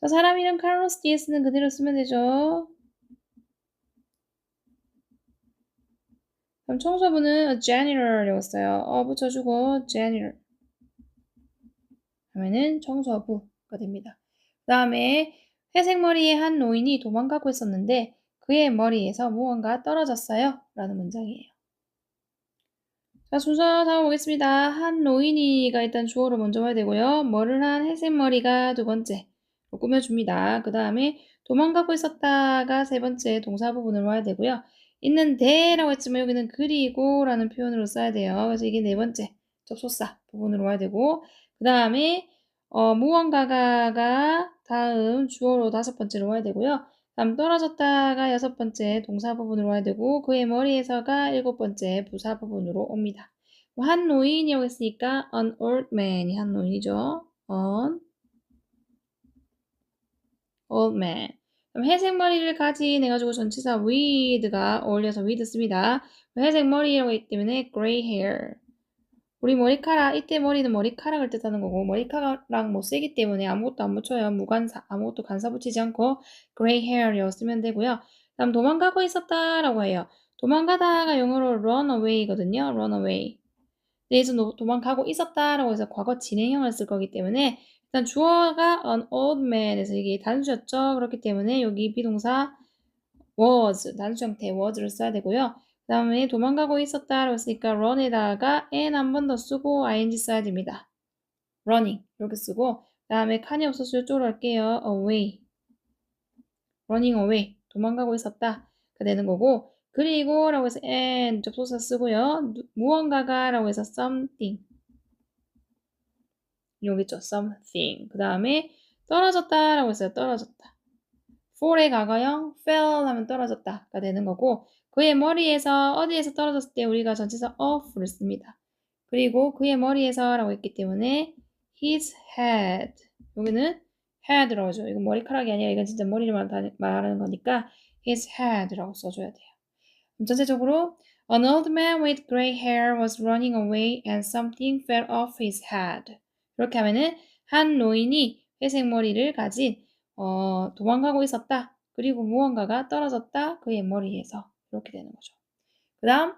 자, 사람 이름 카를로스 디에스는 그대로 쓰면 되죠. 그럼 청소부는 a janitor이라고 써요. 어 붙여주고 janitor 하면은 청소부가 됩니다. 그 다음에 회색 머리의 한 노인이 도망가고 있었는데 그의 머리에서 무언가 떨어졌어요. 라는 문장이에요. 자, 순서 다음 보겠습니다. 한 노인이가 일단 주어로 먼저 와야 되고요. 뭐를 한 회색 머리가 두 번째 꾸며줍니다. 그 다음에 도망가고 있었다가 세 번째 동사 부분으로 와야 되고요. 있는데라고 했지만 여기는 그리고라는 표현으로 써야 돼요. 그래서 이게 네 번째 접속사 부분으로 와야 되고 그 다음에 어, 무언가가 다음 주어로 다섯 번째로 와야 되고요. 다음 떨어졌다가 여섯 번째 동사 부분으로 와야 되고 그의 머리에서가 일곱 번째 부사 부분으로 옵니다. 한 노인이라고 했으니까 an old man이 한 노인이죠. old man. 그럼 회색 머리를 가진 해가지고 전치사 with가 어울려서 with 씁니다. 회색 머리라고 했기 때문에 gray hair. 우리 머리카락, 이때 머리는 머리카락을 뜻하는 거고 머리카락 뭐 세기 때문에 아무것도 안 붙여요. 무간사, 아무것도 간사 붙이지 않고 gray hair이라고 쓰면 되고요. 다음 도망가고 있었다라고 해요. 도망가다가 영어로 run away거든요. run away. 내에서 도망가고 있었다라고 해서 과거 진행형을 쓸 거기 때문에 일단 주어가 an old man에서 이게 단수였죠. 그렇기 때문에 여기 비동사 was, 단수 형태 was를 써야 되고요. 그 다음에 도망가고 있었다라고 했으니까 run에다가 n 한 번 더 쓰고 ing 써야 됩니다. running 이렇게 쓰고 그 다음에 칸이 없어서 이쪽으로 할게요. away running away 도망가고 있었다 가 되는 거고 그리고 라고 해서 and 접속사 쓰고요. 무언가가 라고 해서 something 여기 있죠. something 그 다음에 떨어졌다 라고 했어요. 떨어졌다 fall의 과거형 fell 하면 떨어졌다가 되는 거고 그의 머리에서 어디에서 떨어졌을 때 우리가 전치사 off를 씁니다. 그리고 그의 머리에서 라고 했기 때문에 his head 여기는 head라고 하죠. 이건 머리카락이 아니라 이건 진짜 머리를 말하는 거니까 his head라고 써줘야 돼요. 전체적으로 An old man with gray hair was running away and something fell off his head. 이렇게 하면은 한 노인이 회색 머리를 가진 어, 도망가고 있었다. 그리고 무언가가 떨어졌다. 그의 머리에서. 이렇게 되는 거죠. 그 다음